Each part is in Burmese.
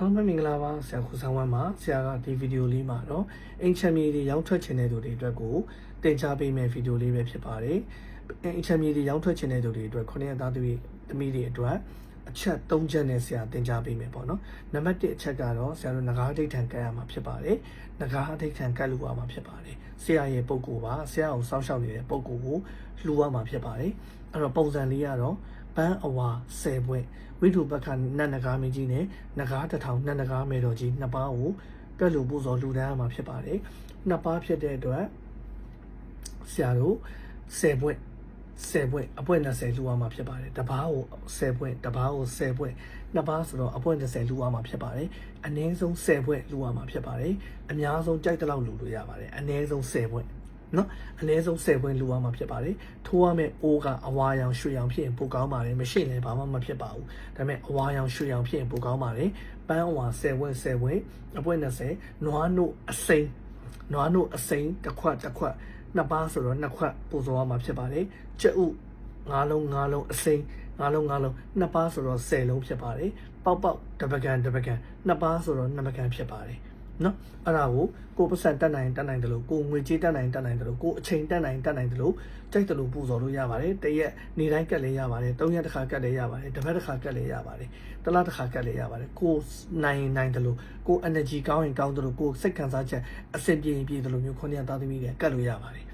အားလုံးပဲမင်္ဂလာပါဆရာခုဆောင်ဝမ်းပါဆရာကဒီဗီဒီယိုလေးမှာတော့အင်ချမ်မီတွေရောင်းထွက်ခြင်းတဲ့သူတွေအတွက်ကိုတင် जा ပေးမယ့်ဗီဒီယိုလေးပဲဖြစ်ပါတယ်အင်ချမ်မီတွေရောင်းထွက်ခြင်းတဲ့သူတွေအတွက်ခုနှစ်သားသူတွေသမီးတွေအတွက်အချက်၃ချက်နဲ့ဆရာတင် जा ပေးမယ်ပေါ့နော်နံပါတ်1အချက်ကတော့ဆရာတို့ငကားဒိဋ္ဌံကတ်ရမှာဖြစ်ပါတယ်ငကားဒိဋ္ဌံကတ်လူရမှာဖြစ်ပါတယ်ဆရာရဲ့ပုံကိုပါဆရာကိုစောင့်ရှောက်နေတဲ့ပုံကိုကိုလှူရမှာဖြစ်ပါတယ်အဲ့တော့ပုံစံလေးကတော့ ပန်းအဝါ10ပွင့်ဝိတုပက္ခနတ်နဂါမင်းကြီးနဲ့နဂါတစ်ထောင်နတ်နဂါမေတော်ကြီးနှစ်ပါးကိုကတ်လူပူဇော်လှူဒန်းရမှာဖြစ်ပါတယ်နှစ်ပါးဖြစ်တဲ့အတွက်ဆရာတို့10ပွင့်10ပွင့်အပွင့်20လူရမှာဖြစ်ပါတယ်တပားကို10ပွင့်တပားကို10ပွင့်နှစ်ပါးဆိုတော့အပွင့်30လူရမှာဖြစ်ပါတယ်အနည်းဆုံး10ပွင့်လူရမှာဖြစ်ပါတယ်အများဆုံးကြိုက်တဲ့လောက်လူလို့ရပါတယ်အနည်းဆုံး10ပွင့် နော်အနည်းဆုံး10ပွင့်လူရမှာဖြစ်ပါတယ်ထိုးရမယ့်အိုးကအဝါရောင်ရွှေရောင်ဖြစ်ရင်ပိုကောင်းပါတယ်မရှိရင်လည်းဘာမှမဖြစ်ပါဘူးဒါပေမဲ့အဝါရောင်ရွှေရောင်ဖြစ်ရင်ပိုကောင်းပါတယ်ပန်းအဝါ10ပွင့်10ပွင့်အပွင့်20နွားနို့အစိမ်းနွားနို့အစိမ်းတစ်ခွက်တစ်ခွက်နှစ်ပါးဆိုတော့နှစ်ခွက်ပို့စောရမှာဖြစ်ပါတယ်ကြက်ဥငါးလုံးငါးလုံးအစိမ်းငါးလုံးငါးလုံးနှစ်ပါးဆိုတော့10လုံးဖြစ်ပါတယ်ပေါက်ပေါက်တပကံတပကံနှစ်ပါးဆိုတော့နှစ်ပကံဖြစ်ပါတယ် နော်အဲ့ဒါကိုကိုပတ်စံတက်နိုင်တက်နိုင်တယ်လို့ကိုငွေကြေးတက်နိုင်တက်နိုင်တယ်လို့ကိုအချိန်တက်နိုင်တက်နိုင်တယ်လို့ကြိုက်တယ်လို့ပူဇော်လို့ရပါတယ်တရက်နေတိုင်းကတ်လည်းရပါတယ်သုံးရက်တစ်ခါကတ်လည်းရပါတယ်တစ်ပတ်တစ်ခါကတ်လည်းရပါတယ်တစ်လတစ်ခါကတ်လည်းရပါတယ်ကိုနိုင်နိုင်တယ်လို့ကို energy ကောင်းရင်ကောင်းတယ်လို့ကိုစိတ်ခံစားချက်အဆင်ပြေရင်ပြေတယ်လို့မျိုးခုနှစ်သားသမီးတွေကတ်လို့ရပါတယ်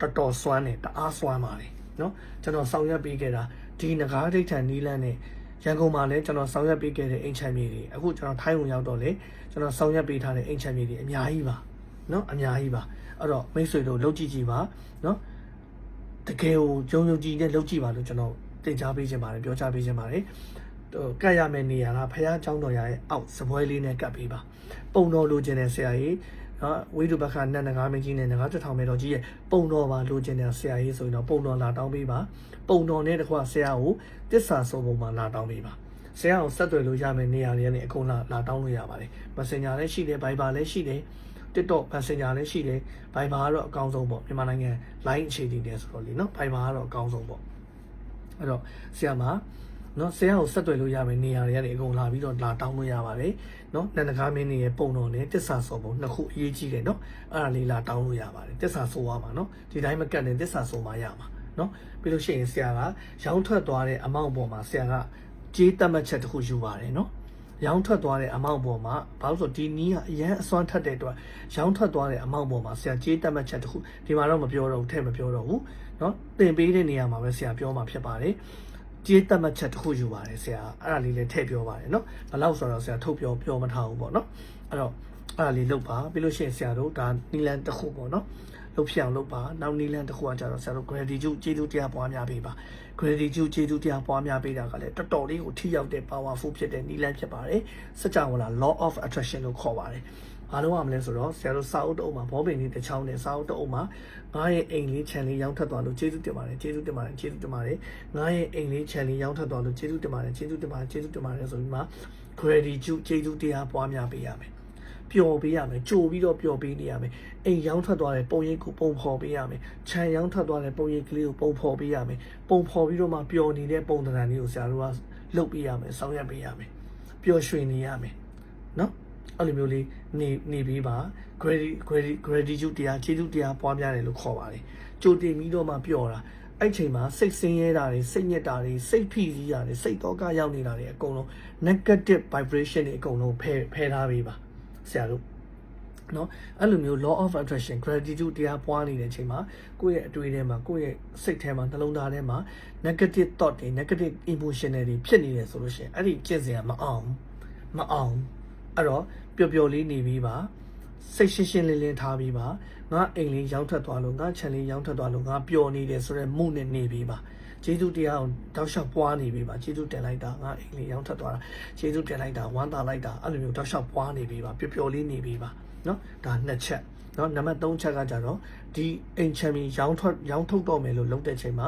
တော်တော်စွမ်းတယ်တအားစွမ်းပါတယ်နော်ကျွန်တော်ဆောင်ရွက်ပေးခဲ့တာဒီငကားဒိဋ္ဌံနီးလန်းနဲ့ ရန်ကုန်မှာလည်းကျွန်တော်ဆောင်ရွက်ပေးခဲ့တဲ့အိမ်ချမ်းမြေတွေအခုကျွန်တော်ထိုင်းဝင်ရောက်တော့လေကျွန်တော်ဆောင်ရွက်ပေးထားတဲ့အိမ်ချမ်းမြေတွေအများကြီးပါနော်အများကြီးပါအဲ့တော့မိတ်ဆွေတို့လုပ်ကြည့်ကြည့်ပါနော်တကယ်ကိုကြုံကြုံကြည်နဲ့လုပ်ကြည့်ပါလို့ကျွန်တော်တင် जा ပေးခြင်းပါတယ်ပြောချပေးခြင်းပါတယ်ဟိုကတ်ရမယ့်နေရာကဖះเจ้าတော်ရရဲ့အောက်စပွဲလေးနဲ့ကတ်ပေးပါပုံတော်လိုချင်တဲ့ဆရာကြီး နော်ဝိတုဘခနတ်နဂါမင်းကြီးနဲ့နဂါတထောင်မဲတော်ကြီးရဲ့ပုံတော်ပါလိုချင်တဲ့ဆရာကြီးဆိုရင်တော့ပုံတော်လာတောင်းပေးပါပုံတော်နဲ့တကွဆရာကိုတစ္ဆာဆုံးပုံမှာလာတောင်းပေးပါဆရာကိုဆက်သွယ်လို့ရမယ့်နေရာတွေနဲ့အကုန်လာလာတောင်းလို့ရပါတယ် Messenger လည်းရှိတယ် Viber လည်းရှိတယ် TikTok Messenger လည်းရှိတယ် Viber ကတော့အကောင်းဆုံးပေါ့မြန်မာနိုင်ငံ line အခြေအနေတယ်ဆိုတော့လေနော် Viber ကတော့အကောင်းဆုံးပေါ့အဲ့တော့ဆရာမ နော်ဆရာကိုဆက်သွယ်လို့ရမယ့်နေရာတွေကနေအကုန်လာပြီးတော့လာတောင်းလို့ရပါတယ်နော်နန္ဒကားမင်းကြီးရဲ့ပုံတော်နဲ့တစ္ဆာစောပုံနှစ်ခုအရေးကြီးတယ်နော်အဲ့ဒါလေးလာတောင်းလို့ရပါတယ်တစ္ဆာဆိုရမှာနော်ဒီတိုင်းမကတ်နဲ့တစ္ဆာဆိုမှရမှာနော်ပြီးလို့ရှိရင်ဆရာကရောင်းထွက်သွားတဲ့အမောင့်ပေါ်မှာဆရာကကြေးတက်မှတ်ချက်တစ်ခုယူပါတယ်နော် ရောင်းထွက်သွားတဲ့အမောင့်ပေါ်မှာဘာလို့ဆိုဒီနီးကအရန်အစွမ်းထက်တဲ့အတွက်ရောင်းထွက်သွားတဲ့အမောင့်ပေါ်မှာဆရာကြေးတက်မှတ်ချက်တခုဒီမှာတော့မပြောတော့ဘူးထဲမပြောတော့ဘူးเนาะတင်ပေးတဲ့နေရာမှာပဲဆရာပြောမှာဖြစ်ပါတယ် ကြေးတက်မှတ်ချက်တခုယူပါတယ်ဆရာအဲ့ဒါလေးလည်းထည့်ပြောပါတယ်เนาะဘယ်လောက်ဆိုတော့ဆရာထုတ်ပြောပြောမထားဘူးပေါ့เนาะအဲ့တော့အဲ့ဒါလေးလုပ်ပါပြီးလို့ရှိရင်ဆရာတို့ဒါနီလန်တစ်ခုပေါ့เนาะလုပ်ဖြစ်အောင်လုပ်ပါနောက်နီလန်တစ်ခုကကြတော့ဆရာတို့ gratitude ကျေးဇူးတရားပွားများပေးပါ gratitude ကျေးဇူးတရားပွားများပေးတာကလည်းတော်တော်လေးကိုထိရောက်တဲ့ powerful ဖြစ်တဲ့နီလန်ဖြစ်ပါတယ်စကြဝဠာ law of attraction လို့ခေါ်ပါတယ် ဘာလို့ရမလဲဆိုတော့ဆရာတို့စာအုပ်တအုပ်မှာဘောပင်လေးတစ်ချောင်းနဲ့စာအုပ်တအုပ်မှာငါရဲ့အိမ်လေးခြံလေးရောင်းထက်သွားလို့ကျေးဇူးတင်ပါတယ်ကျေးဇူးတင်ပါတယ်ကျေးဇူးတင်ပါတယ်ငါရဲ့အိမ်လေးခြံလေးရောင်းထက်သွားလို့ကျေးဇူးတင်ပါတယ်ကျေးဇူးတင်ပါတယ်ကျေးဇူးတင်ပါတယ်ဆိုပြီးမှ gratitude ကျေးဇူးတရားပွားများပေးရမယ်ပျော်ပေးရမယ်ကြိုပြီးတော့ပျော်ပေးနေရမယ်အိမ်ရောင်းထွက်သွားတဲ့ပုံရိပ်ကိုပုံဖော်ပေးရမယ်ခြံရောင်းထွက်သွားတဲ့ပုံရိပ်ကလေးကိုပုံဖော်ပေးရမယ်ပုံဖော်ပြီးတော့မှပျော်နေတဲ့ပုံသဏ္ဍာန်လေးကိုဆရာတို့ကလုပ်ပေးရမယ်စောင့်ရပေးရမယ်ပျော်ရွှင်နေရမယ်နော် အဲ့လိုမျိုးလေးနေနေပြီးပါ gratitude gratitude တရားကျေးဇူးတရားပွားများတယ်လို့ခေါ်ပါတယ်ကြိုတင်ပြီးတော့မှပျော်တာအဲ့ချိန်မှာစိတ်ဆင်းရဲတာတွေစိတ်ညစ်တာတွေစိတ်ဖိစီးတာတွေစိတ်တော့ကရောက်နေတာတွေအကုန်လုံး negative vibration တွေအကုန်လုံးဖယ်ဖယ်ထားပေးပါဆရာတို့နော်အဲ့လိုမျိုး law of attraction gratitude တရားပွားနေတဲ့အချိန်မှာကိုယ့်ရဲ့အတွေ့အထဲမှာကိုယ့်ရဲ့စိတ်ထဲမှာနှလုံးသားထဲမှာ negative thought တွေ negative emotion တွေဖြစ်နေတယ်ဆိုလို့ရှိရင်အဲ့ဒီကျင့်စဉ်ကမအောင်မအောင် အဲ့တော့ပျော်ပျော်လေးနေပြီးပါစိတ်ရှင်းရှင်းလင်းလင်းထားပြီးပါငါအိမ်လေးရောင်းထွက်သွားလို့ငါခြံလေးရောင်းထွက်သွားလို့ငါပျော်နေတယ်ဆိုတော့မှုနဲ့နေပြီးပါကျေးဇူးတရားကိုတောက်လျှောက်ပွားနေပြီပါကျေးဇူးတင်လိုက်တာငါအိမ်လေးရောင်းထွက်သွားတာကျေးဇူးတင်လိုက်တာဝမ်းသာလိုက်တာအဲ့လိုမျိုးတောက်လျှောက်ပွားနေပြီပါပျော်ပျော်လေးနေပြီပါနော်ဒါနှစ်ချက်နော်နံပါတ်3ချက်ကကြတော့ဒီအိမ်ချမ်းမီရောင်းထွက်ရောင်းထုတ်တော့မယ်လို့လုပ်တဲ့ချိန်မှာ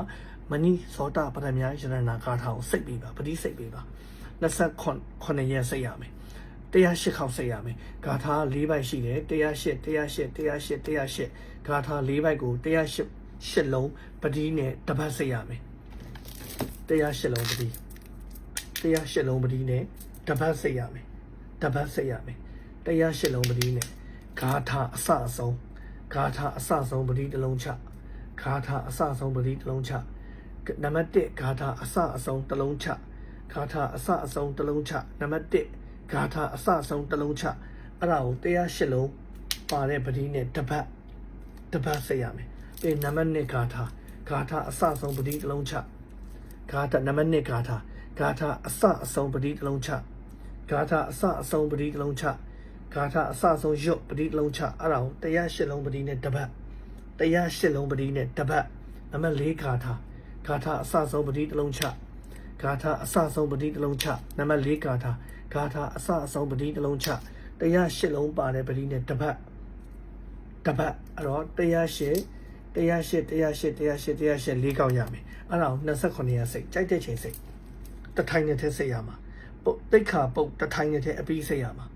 မနီစောတာပရမယရဏနာကာထာကိုစိတ်ပြီးပါပတိစိတ်ပြီးပါ29ရက်စိတ်ရမယ် 108ခေါက်စိတ်ရမယ်ဂါထာ၄ဘိုက်ရှိတယ်108 108 108 108ဂါထာ၄ဘိုက်ကို108ရှစ်လုံးပတိနဲ့တပတ်စိတ်ရမယ်108လုံးပတိ108လုံးပတိနဲ့တပတ်စိတ်ရမယ်တပတ်စိတ်ရမယ်တရားရှစ်လုံးပတိနဲ့ဂါထာအစအဆုံးဂါထာအစဆုံးပတိတစ်လုံးချဂါထာအစဆုံးပတိတစ်လုံးချနံပါတ်1ဂါထာအစအဆုံးတစ်လုံးချဂါထာအစအဆုံးတစ်လုံးချနံပါတ်1 ဂါထာအစအဆုံးတစ်လုံးချအဲ့ဒါကိုတရားရှစ်လုံးပါတဲ့ပတိနဲ့တပတ်တပတ်စိတ်ရမယ်ပြီးနံပါတ်2ဂါထာဂါထာအစဆုံးပတိတစ်လုံးချဂါထာနံပါတ်2ဂါထာဂါထာအစအဆုံးပတိတစ်လုံးချဂါထာအစအဆုံးပတိတစ်လုံးချဂါထာအစအဆုံးရွတ်ပတိတစ်လုံးချအဲ့ဒါကိုတရားရှစ်လုံးပတိနဲ့တပတ်တရားရှစ်လုံးပတိနဲ့တပတ်နံပါတ်4ဂါထာဂါထာအစဆုံးပတိတစ်လုံးချဂါထာအစဆုံးပတိတစ်လုံးချနံပါတ်4ဂါထာ ဂါထာအစအဆုံးပတိတစ်လုံးချတရားရှစ်လုံးပါတဲ့ပတိနဲ့တပတ်တပတ်အဲ့တော့တရားရှိတရားရှိတရားရှိတရားရှိတရားရှိ၄កောက်ရမယ်အဲ့ဒါကို29ရက်စိတ်ကြိုက်တဲ့ချိန်စိတ်တထိုင်နဲ့ထဲစိတ်ရမှာပုတ်တိတ်ခါပုတ်တထိုင်နဲ့ထဲအပီးစိတ်ရမှာ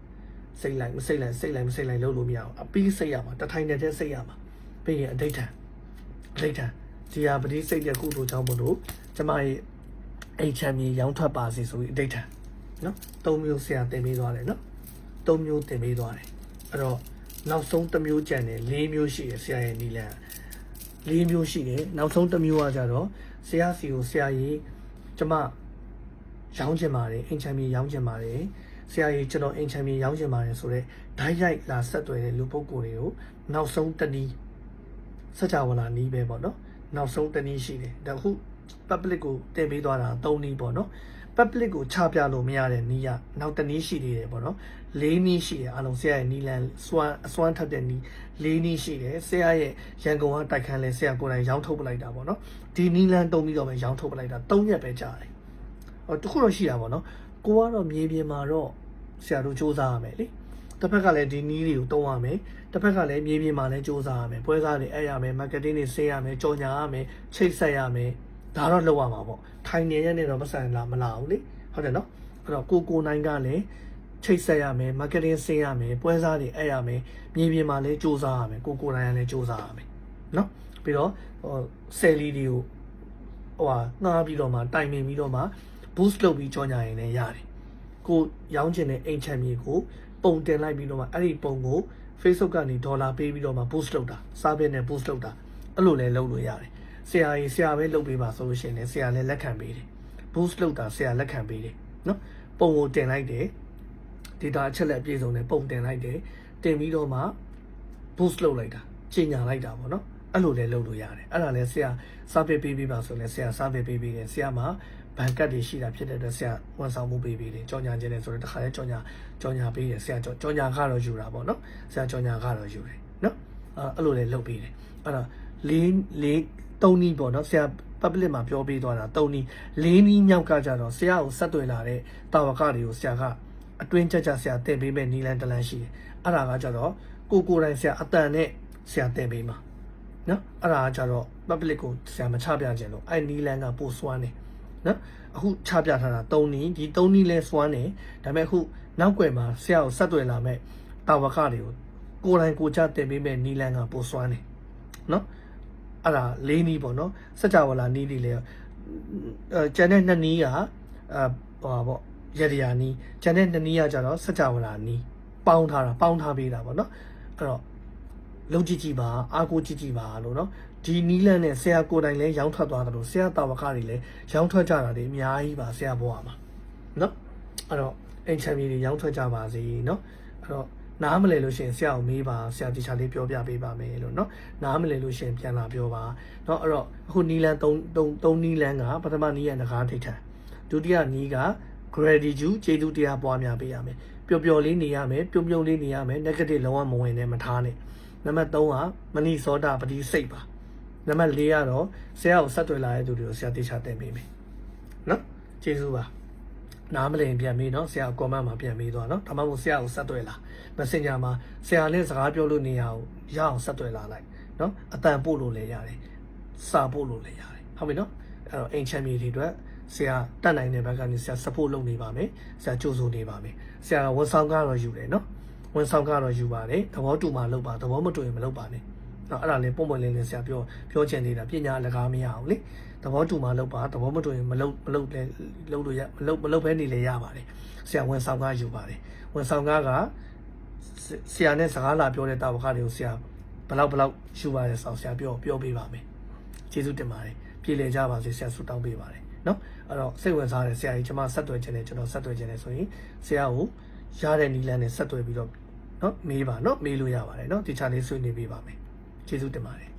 စိတ်လိုက်မစိတ်လိုက်စိတ်လိုက်မစိတ်လိုက်လုံးလို့မရအောင်အပီးစိတ်ရမှာတထိုင်နဲ့ထဲစိတ်ရမှာပြီးရင်အဋိဋ္ဌံအဋိဋ္ဌံဒီဟာပတိစိတ်တဲ့ကုသိုလ်ကြောင့်မလို့ကျမရဲ့အိမ်ချမ်းမြေရောင်းထွက်ပါစေဆိုပြီးအဋိဋ္ဌံ နော်သုံးမျိုးဆရာတင်ပေးသွားတယ်နော်သုံးမျိုးတင်ပေးသွားတယ်အဲ့တော့နောက်ဆုံးတစ်မျိုးကြံတယ်၄မျိုးရှိတယ်ဆရာရဲ့နီလန်၄မျိုးရှိတယ်နောက်ဆုံးတစ်မျိုးကကြတော့ဆရာစီကိုဆရာကြီးကျမရောင်းချင်ပါတယ်အင်ချမ်းမြေရောင်းချင်ပါတယ်ဆရာကြီးကျွန်တော်အင်ချမ်းမြေရောင်းချင်ပါတယ်ဆိုတော့ဓာတ်ရိုက်လာဆက်သွယ်တဲ့လူပုဂ္ဂိုလ်တွေကိုနောက်ဆုံးတစ်နည်းစကြဝဠာနီးပဲပေါ့နော်နောက်ဆုံးတစ်နည်းရှိတယ်ဒါခု public ကိုတင်ပေးသွားတာ၃နည်းပေါ့နော် public ကိုချပြလို့မရတဲ့နီးရနောက်တစ်နည်းရှိသေးတယ်ပေါ့နော်၄နည်းရှိတယ်အားလုံးဆရာရဲ့နီးလန်စွမ်းအစွမ်းထက်တဲ့နီး၄နည်းရှိတယ်ဆရာရဲ့ရန်ကုန်ကတိုက်ခန်းလဲဆရာကိုယ်တိုင်ရောင်းထုတ်ပလိုက်တာပေါ့နော်ဒီနီးလန်တုံးပြီးတော့ပဲရောင်းထုတ်ပလိုက်တာ၃ရက်ပဲကြာတယ်ဟောတခုတော့ရှိတာပေါ့နော်ကိုကတော့မြေပြင်မှာတော့ဆရာတို့စူးစမ်းရမယ်လေတစ်ဖက်ကလည်းဒီနီးတွေကိုတုံးရမယ်တစ်ဖက်ကလည်းမြေပြင်မှာလည်းစူးစမ်းရမယ်ပွဲစားတွေအဲ့ရမယ် marketing တွေဆေးရမယ်ကြော်ညာရမယ်ချိတ်ဆက်ရမယ်ဒါတော့လောက်ရမှာပေါ့ ထိုင်နေရတဲ့တော့မဆိုင်လားမလာဘူးလေဟုတ်တယ်နော်အဲ့တော့ကိုကိုနိုင်ကလည်းချိတ်ဆက်ရမယ် marketing ဆင်းရမယ်ပွဲစားတွေအဲ့ရမယ်မြေပြင်မှာလည်းစူးစမ်းရမယ်ကိုကိုနိုင်ကလည်းစူးစမ်းရမယ်နော်ပြီးတော့ဟိုဆယ်လီတွေကိုဟိုဟာငှားပြီးတော့မှတိုင်ပင်ပြီးတော့မှ boost လုပ်ပြီးကြောညာရင်လည်းရတယ်ကိုရောင်းချင်တဲ့အိမ်ချမ်းမြေကိုပုံတင်လိုက်ပြီးတော့မှအဲ့ဒီပုံကို Facebook ကနေဒေါ်လာပေးပြီးတော့မှ boost လုပ်တာစားဘက်နဲ့ boost လုပ်တာအဲ့လိုလည်းလုပ်လို့ရတယ် ဆရာကြီးဆရာပဲလုပ်ပေးပါဆိုလို့ရှိရင်လည်းဆရာလည်းလက်ခံပေးတယ် boost လုပ်တာဆရာလက်ခံပေးတယ်နော်ပုံကိုတင်လိုက်တယ် data အချက်လက်အပြည့်စုံနဲ့ပုံတင်လိုက်တယ်တင်ပြီးတော့မှ boost လုပ်လိုက်တာချိန်ညာလိုက်တာပေါ့နော်အဲ့လိုလည်းလုပ်လို့ရတယ်အဲ့ဒါလည်းဆရာစာပေပေးပေးပါဆိုလည်းဆရာစာပေပေးပေးတယ်ဆရာမှာဘန်ကတ်တွေရှိတာဖြစ်တဲ့အတွက်ဆရာဝန်ဆောင်မှုပေးပေးတယ်ကြောင်ညာခြင်းနဲ့ဆိုတော့တခါလဲကြောင်ညာကြောင်ညာပေးတယ်ဆရာကြောင်ညာကတော့ယူတာပေါ့နော်ဆရာကြောင်ညာကတော့ယူတယ်နော်အဲ့လိုလည်းလုပ်ပေးတယ်အဲ့တော့လေးလေး သုံးနည်းပေါ့နော်ဆရာ public မှာပြောပေးသွားတာသုံးနည်းလေးနည်းမြောက်ကကြတော့ဆရာကိုဆက်သွယ်လာတဲ့တာဝကတွေကိုဆရာကအတွင်းကြကြဆရာတင်ပေးမဲ့နီလန်တလန်ရှိတယ်အဲ့ဒါကကြတော့ကိုကိုတိုင်းဆရာအတန်နဲ့ဆရာတင်ပေးမှာနော်အဲ့ဒါကကြတော့ public ကိုဆရာမချပြခြင်းလို့အဲ့နီလန်ကပို့စွမ်းတယ်နော်အခုချပြထားတာ၃နည်းဒီ၃နည်းလဲစွမ်းတယ်ဒါပေမဲ့အခုနောက်ွယ်မှာဆရာကိုဆက်သွယ်လာမဲ့တာဝကတွေကိုကိုယ်တိုင်ကိုချတင်ပေးမဲ့နီလန်ကပို့စွမ်းတယ်နော် အဲ့ဒါလေးနီးပေါ့နော်စကြဝဠာနီးလေးလေအဲကျန်တဲ့နှစ်နီးကအဲဟောပေါ့ရရယာနီးကျန်တဲ့နှစ်နီးကကြတော့စကြဝဠာနီးပေါင်းထားတာပေါင်းထားပေးတာပေါ့နော်အဲ့တော့လုံးကြည့်ကြည့်ပါအာကိုကြည့်ကြည့်ပါလို့နော်ဒီနီးလန်းနဲ့ဆရာကိုယ်တိုင်လည်းရောင်းထွက်သွားတယ်လို့ဆရာတာဝကတွေလည်းရောင်းထွက်ကြတာတွေအများကြီးပါဆရာဘွားမှာနော်အဲ့တော့အင်ချမ်ပီတွေရောင်းထွက်ကြပါစေနော်အဲ့တော့ နားမလဲလို့ရှိရင်ဆရာကိုမေးပါဆရာတီချာလေးပြောပြပေးပါမယ်လို့เนาะနားမလဲလို့ရှိရင်ပြန်လာပြောပါเนาะအဲ့တော့အခုနီလန်3 3 3နီလန်ကပထမနီးရငကားထိတ်ထန်ဒုတိယနီးက gratitude ကျေးဇူးတရားပွားများပေးရမယ်ပျော်ပျော်လေးနေရမယ်ပြုံးပြုံးလေးနေရမယ် negative လုံးဝမဝင်နဲ့မထားနဲ့နံပါတ်3ကမဏိစောတာပတိစိတ်ပါနံပါတ်4ကတော့ဆရာကိုဆက်သွယ်လာတဲ့သူတွေကိုဆရာတေချာတင်ပေးမယ်เนาะကျေးဇူးပါ နားမလည်ပြန်ပြီးเนาะဆရာကွန်မန့်မှာပြန်ပြီးသွားเนาะဒါမှမဟုတ်ဆရာကိုဆက်သွယ်လာ Messenger မှာဆရာနဲ့စကားပြောလို့နေရအောင်ရအောင်ဆက်သွယ်လာလိုက်เนาะအတန်ပို့လို့လည်းရတယ်စာပို့လို့လည်းရတယ်ဟုတ်ပြီเนาะအဲ့တော့အိမ်ချမ်းမြေတွေအတွက်ဆရာတတ်နိုင်တဲ့ဘက်ကနေဆရာ support လုပ်နေပါမယ်ဆရာကြိုးစိုးနေပါမယ်ဆရာဝန်ဆောင်ကတော့ယူတယ်เนาะဝန်ဆောင်ကတော့ယူပါတယ်သဘောတူမှလုပ်ပါသဘောမတူရင်မလုပ်ပါနဲ့ နော်အဲ့ဒါလေးပုံပွင့်လင်းလင်းဆရာပြောပြောချင်နေတာပညာအလကားမရအောင်လေသဘောတူမှလုပ်ပါသဘောမတူရင်မလုပ်မလုပ်လဲလုပ်လို့ရမလုပ်မလုပ်ဘဲနေလေရပါတယ်ဆရာဝန်ဆောင်ကားယူပါတယ်ဝန်ဆောင်ကားကဆရာနဲ့စကားလာပြောတဲ့တာဝကတွေကိုဆရာဘလောက်ဘလောက်ယူပါလဲဆောက်ဆရာပြောပြောပေးပါမယ်ကျေးဇူးတင်ပါတယ်ပြည်လည်ကြပါစေဆရာဆုတောင်းပေးပါတယ်နော်အဲ့တော့စိတ်ဝင်စားတဲ့ဆရာကြီးကျွန်မဆက်သွယ်ခြင်းနဲ့ကျွန်တော်ဆက်သွယ်ခြင်းနဲ့ဆိုရင်ဆရာကိုရတဲ့နီလန်းနဲ့ဆက်သွယ်ပြီးတော့နော်မေးပါနော်မေးလို့ရပါတယ်နော်ဒီချာလေးဆွေးနွေးပေးပါမယ် ကျေးဇူးတင်ပါတယ်